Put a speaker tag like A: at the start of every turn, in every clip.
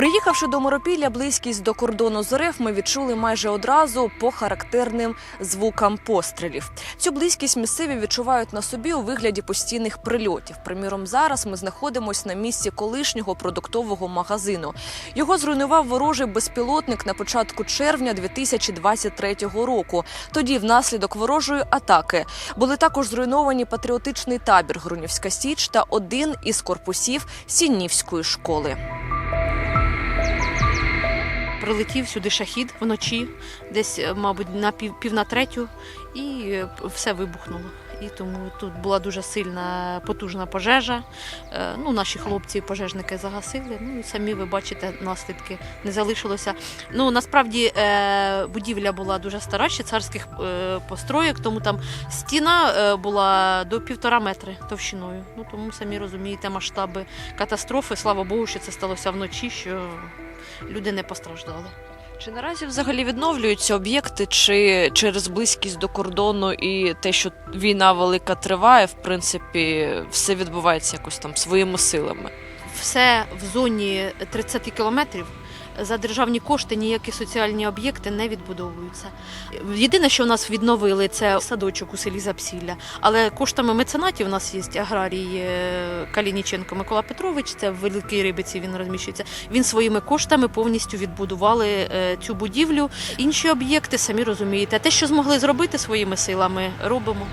A: Приїхавши до Моропілля, близькість до кордону з РФ ми відчули майже одразу по характерним звукам пострілів. Цю близькість місцеві відчувають на собі у вигляді постійних прильотів. Приміром, зараз ми знаходимося на місці колишнього продуктового магазину. Його зруйнував ворожий безпілотник на початку червня 2023 року. Тоді, внаслідок ворожої атаки, були також зруйновані патріотичний табір Грунівська Січ та один із корпусів Сіннівської школи.
B: Прилетів сюди шахід вночі, десь, е, мабуть, на пів, пів на третю, і е, все вибухнуло. І тому тут була дуже сильна потужна пожежа. Е, Ну, наші хлопці, пожежники загасили. Ну і самі ви бачите, наслідки не залишилося. Ну насправді будівля була дуже стара, ще царських построєк, тому там стіна була до півтора метри товщиною. Ну тому самі розумієте масштаби катастрофи. Слава Богу, що це сталося вночі. що люди не постраждали.
A: Чи наразі взагалі відновлюються об'єкти, чи через близькість до кордону і те, що війна велика триває, в принципі, все відбувається якось там своїми силами?
B: Все в зоні 30 кілометрів. За державні кошти ніякі соціальні об'єкти не відбудовуються. Єдине, що в нас відновили, це садочок у селі Запсілля. Але коштами меценатів у нас є аграрій е, Калініченко Микола Петрович, це в Великій Рибиці він розміщується. Він своїми коштами повністю відбудували е, цю будівлю. Інші об'єкти, самі розумієте, те, що змогли зробити своїми силами, робимо.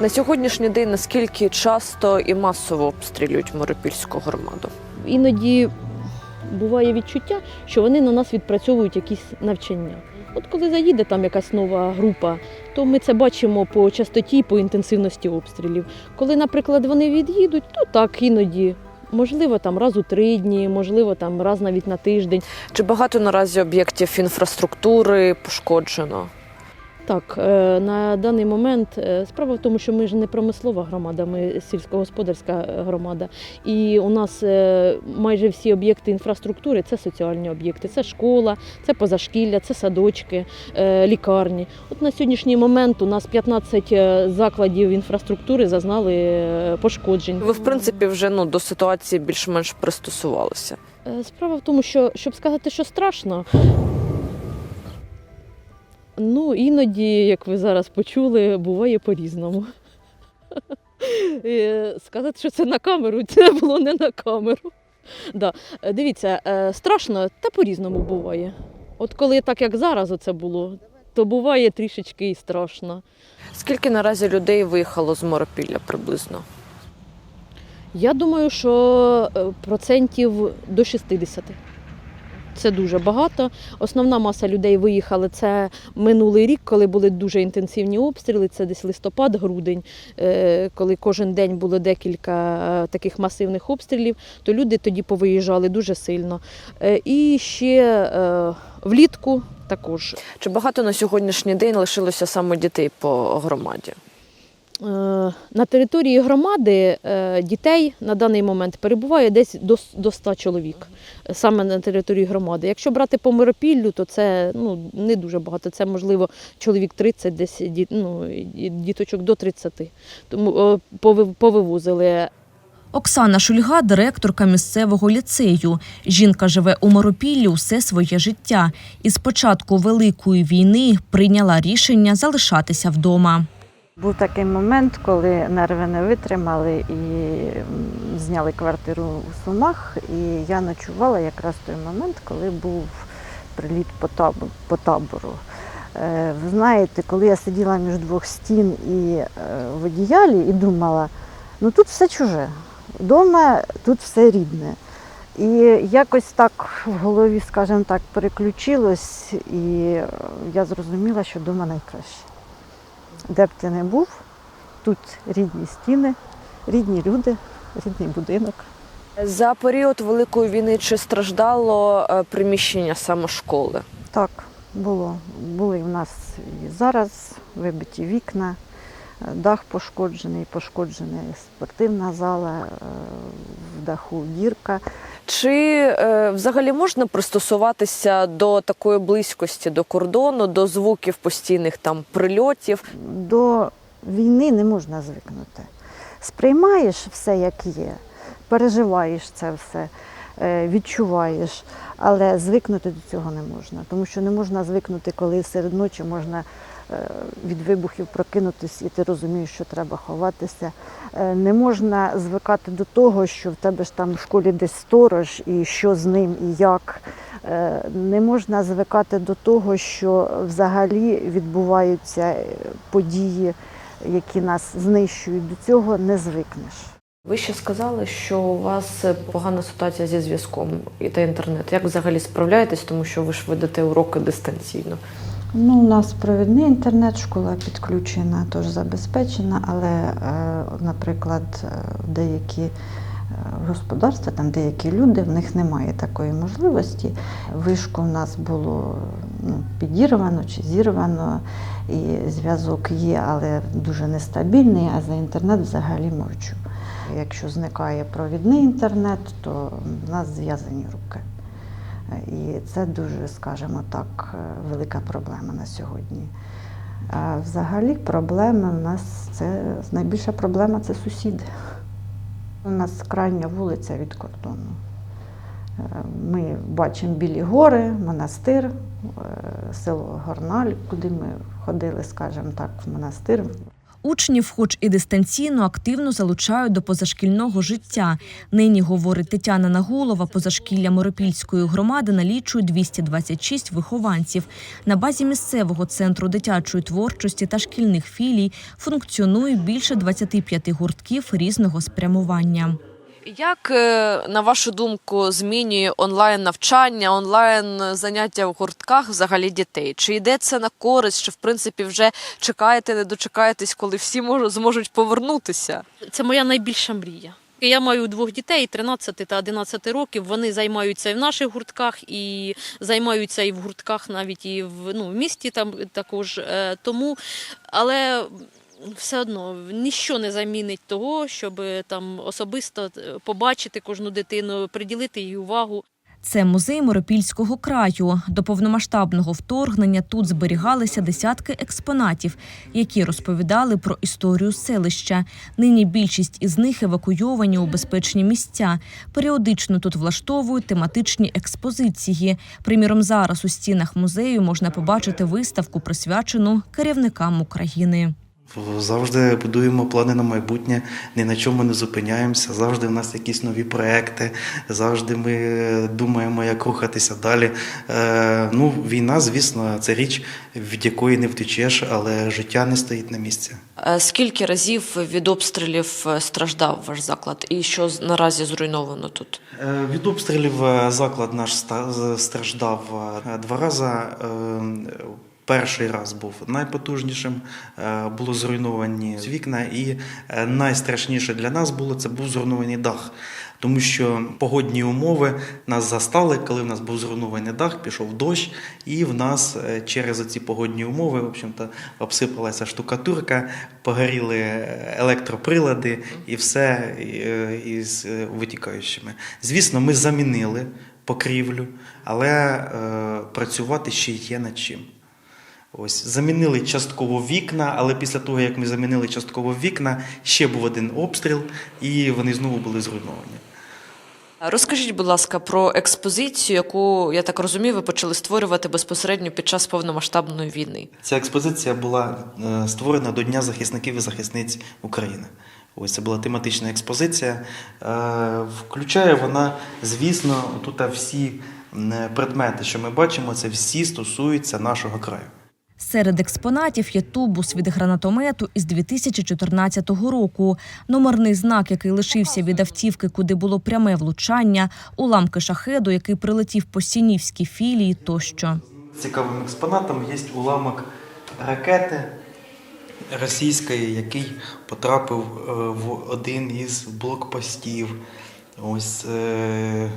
A: На сьогоднішній день наскільки часто і масово обстрілюють Моропільську громаду?
C: іноді буває відчуття, що вони на нас відпрацьовують якісь навчання. От коли заїде там якась нова група, то ми це бачимо по частоті, по інтенсивності обстрілів. Коли, наприклад, вони від'їдуть, то так іноді. Можливо, там раз у три дні, можливо, там раз навіть на тиждень.
A: Чи багато наразі об'єктів інфраструктури пошкоджено?
C: Так, е, на даний момент е, справа в тому, що ми ж не промислова громада, ми сільськогосподарська е, громада. І у нас майже всі об'єкти інфраструктури це соціальні об'єкти, це школа, це позашкілля, це садочки, лікарні. От на сьогоднішній момент у нас 15 е, закладів інфраструктури зазнали пошкоджень.
A: Ви, в принципі, вже ну до ситуації більш-менш пристосувалися.
C: Справа в тому, що щоб сказати, що страшно. Ну, іноді, як ви зараз почули, буває по-різному. Е, Сказати, що це на камеру, це було не на камеру. Да. Е, Дивіться, е, страшно, та по-різному буває. От коли так, як зараз оце було, то буває трішечки і страшно.
A: Скільки наразі людей виїхало з Моропілля приблизно?
C: Я думаю, що процентів до 60. Це дуже багато. Основна маса людей виїхали. Це минулий рік, коли були дуже інтенсивні обстріли. Це десь листопад, грудень, е, коли кожен день було декілька е, таких масивних обстрілів, то люди тоді повиїжджали дуже сильно. Е, І ще влітку також.
A: Чи багато на сьогоднішній день лишилося саме дітей по громаді?
C: Е, На території громади е, дітей на даний момент перебуває десь до, с- 100 чоловік саме на території громади. Якщо брати по Миропіллю, то це ну, не дуже багато. Це можливо чоловік 30, десь ну, діточок до 30. Тому е, повивозили.
D: Оксана Шульга директорка місцевого ліцею. Жінка живе у Моропіллі усе своє життя і з початку великої війни прийняла рішення залишатися вдома.
E: Був такий момент, коли нерви не витримали і зняли квартиру у Сумах. І я ночувала якраз той момент, коли був приліт по табору. Е, Ви знаєте, коли я сиділа між двох стін і е, в одіялі і думала, ну тут все чуже, вдома тут все рідне. І якось так в голові, скажімо так, переключилось, і е, я зрозуміла, що вдома найкраще де б ти не був, тут рідні стіни, рідні люди, рідний будинок.
A: За період великої війни чи страждало е, приміщення саме школи?
E: Так, було. Були в нас і зараз вибиті вікна, е, дах пошкоджений, пошкоджена спортивна зала, е, в даху дірка.
A: Чи е, взагалі можна пристосуватися до такої близькості до кордону, до звуків постійних там прильотів?
E: До війни не можна звикнути. Сприймаєш все, як є. переживаєш це все, відчуваєш, але звикнути до цього не можна. Тому що не можна звикнути, коли серед ночі можна е, від вибухів прокинутись, і ти розумієш, що треба ховатися. Е, Не можна звикати до того, що в тебе ж там в школі десь сторож, і що з ним, і як. Е, Не можна звикати до того, що взагалі відбуваються е, події, які нас знищують. До цього не звикнеш.
D: Ви ще сказали, що у вас погана ситуація зі зв'язком і та інтернет. Як взагалі справляєтесь, тому що ви ж ведете уроки дистанційно?
E: Ну, у нас провідний інтернет, школа підключена, тож забезпечена, але, е, наприклад, е, деякі е, господарства, там деякі люди, в них немає такої можливості. Вишку в нас було ну, підірвано чи зірвано, і зв'язок є, але дуже нестабільний, а за інтернет взагалі мовчу. Якщо зникає провідний інтернет, то в нас зв'язані руки. І це дуже, скажімо так, велика проблема на сьогодні. А взагалі проблеми в нас це найбільша проблема це сусіди. У нас крайня вулиця від кордону. Ми бачимо білі гори, монастир, е, село Горналь, куди ми ходили, скажімо так, в монастир.
A: Учнів, хоч і дистанційно, активно залучають до позашкільного життя. Нині, говорить Тетяна Нагулова, позашкілля Моропільської громади налічує 226 вихованців. На базі місцевого центру дитячої творчості та шкільних філій функціонує більше 25 гуртків різного спрямування.
D: Як, е, на вашу думку, змінює онлайн навчання, онлайн заняття в гуртках взагалі дітей? Чи йде це на користь, чи в принципі вже чекаєте, не дочекаєтесь, коли всі можуть, зможуть повернутися?
C: Це моя найбільша мрія. Я маю двох дітей 13 та 11 років. Вони займаються і в наших гуртках, і займаються і в гуртках, навіть і в ну, в місті там також. Е, Тому, але все одно ніщо не замінить того, щоб там особисто е, побачити кожну дитину, приділити їй увагу.
A: Це музей Моропільського краю. До повномасштабного вторгнення тут зберігалися десятки експонатів, які розповідали про історію селища. Нині більшість із них евакуйовані у безпечні місця. Періодично тут влаштовують тематичні експозиції. Приміром, зараз у стінах музею можна побачити виставку, присвячену керівникам України.
F: Завжди будуємо плани на майбутнє, ні на чому не зупиняємося. Завжди в нас якісь нові проекти, завжди ми думаємо, як рухатися далі. Е, ну, війна, звісно, це річ, від якої не втечеш, але життя не стоїть на місці.
D: Е, Скільки разів від обстрілів е, страждав ваш заклад, і що наразі зруйновано тут?
F: Від обстрілів заклад наш страждав два рази. Перший раз був найпотужнішим, е, було зруйновані вікна, і е, найстрашніше для нас було це був зруйнований дах. Тому що погодні умови нас застали, коли в нас був зруйнований дах, пішов дощ, і в нас е, через ці погодні умови, в общем-то, обсипалася штукатурка, погоріли електроприлади і все із витікаючими. Звісно, ми замінили покрівлю, але працювати ще є над чим. Ось замінили частково вікна, але після того, як ми замінили частково вікна, ще був один обстріл, і вони знову були зруйновані.
D: Розкажіть, будь ласка, про експозицію, яку я так розумію, ви почали створювати безпосередньо під час повномасштабної війни.
F: Ця експозиція була е, створена до Дня захисників і захисниць України. Ось це була тематична експозиція. Е, Включає вона, звісно, тут всі предмети, що ми бачимо, це всі стосуються нашого краю.
A: Серед експонатів є тубус від гранатомету із 2014 року, номерний знак, який лишився від автівки, куди було пряме влучання, уламки шахеду, який прилетів по сінівській філії тощо.
F: Цікавим експонатом є уламок ракети російської, який потрапив е, в один із блокпостів. Ось е,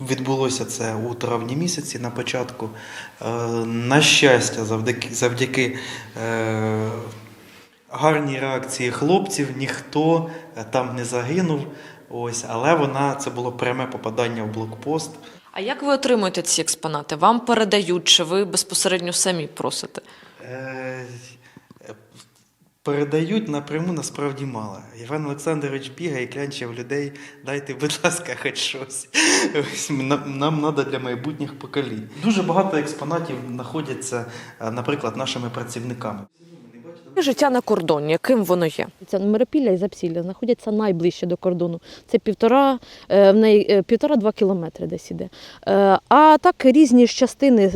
F: відбулося це у травні місяці на початку. Е, На щастя, завдяки, завдяки е, гарній реакції хлопців ніхто е, там не загинув. Ось, але вона це було пряме попадання в блокпост.
D: А як ви отримуєте ці експонати? Вам передають, чи ви безпосередньо самі просите?
F: Е, Передають напряму насправді мало. Іван Олександрович бігає, і клянчив людей, дайте, будь ласка, хоч щось. Нам, треба для майбутніх поколінь. Дуже багато експонатів знаходяться, е, наприклад, нашими працівниками.
A: Життя на кордоні, яким воно є?
C: Це Миропілля і Запсілля знаходяться найближче до кордону. Це півтора, е, в неї е, півтора-два кілометри десь іде. Е, А так різні ж частини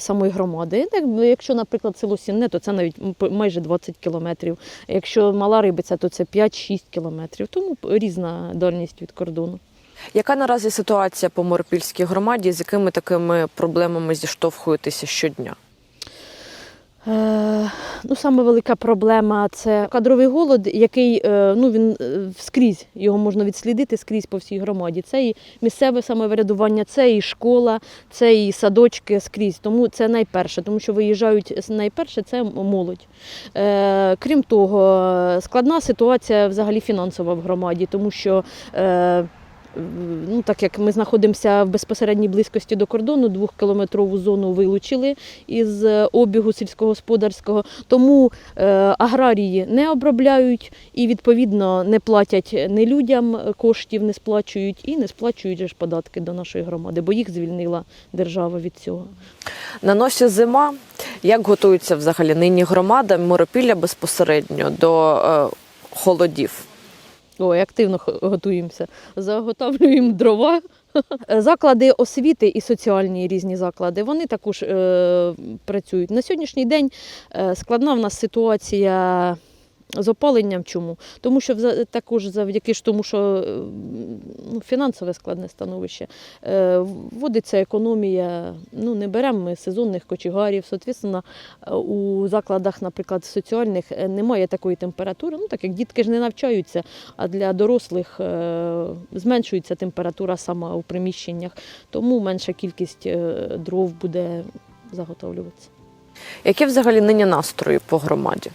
C: самої громади. Так, Якщо, наприклад, село Сінне, то це навіть майже 20 кілометрів. Якщо мала рибиця, то це 5-6 кілометрів. Тому різна дальність від кордону.
A: Яка наразі ситуація по Миропільській громаді? З якими такими проблемами зіштовхуєтеся щодня?
C: Е, Ну, саме велика проблема це кадровий голод, який е, ну, він е, скрізь його можна відслідити скрізь по всій громаді. Це і місцеве самоврядування, це і школа, це і садочки скрізь. Тому це найперше, тому що виїжджають найперше це молодь. Крім того, складна ситуація взагалі фінансова в громаді, тому що. Ну, так як ми знаходимося в безпосередній близькості до кордону, двохкілометрову зону вилучили із е, обігу сільськогосподарського, тому е, аграрії не обробляють і відповідно не платять не людям коштів, не сплачують і не сплачують ж податки до нашої громади, бо їх звільнила держава від цього.
A: На носі зима. Як готується взагалі нині громада Миропілля безпосередньо до е, холодів?
C: Ой, активно готуємося. Заготовлюємо дрова. Заклади освіти і соціальні різні заклади, вони також е, працюють. На сьогоднішній день е, складна в нас ситуація з опаленням. Чому? Тому що також завдяки тому, що ну, фінансове складне становище, е, вводиться економія. Ну, не беремо ми сезонних кочегарів. Соответственно, у закладах, наприклад, соціальних е, немає такої температури. Ну, так як дітки ж не навчаються, а для дорослих е, зменшується температура сама у приміщеннях, тому менша кількість дров буде заготовлюватися.
A: Які взагалі нині настрої по громаді?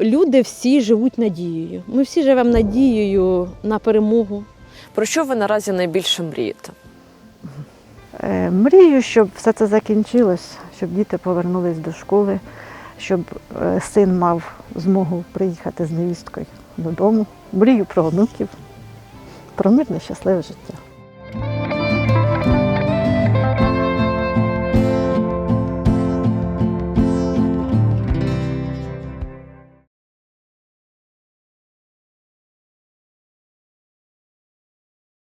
C: Люди всі живуть надією. Ми всі живемо надією на перемогу.
A: Про що ви наразі найбільше мрієте?
E: Е, Мрію, щоб все це закінчилось, щоб діти повернулись до школи, щоб е, син мав змогу приїхати з невісткою додому. Мрію про онуків, про мирне щасливе життя.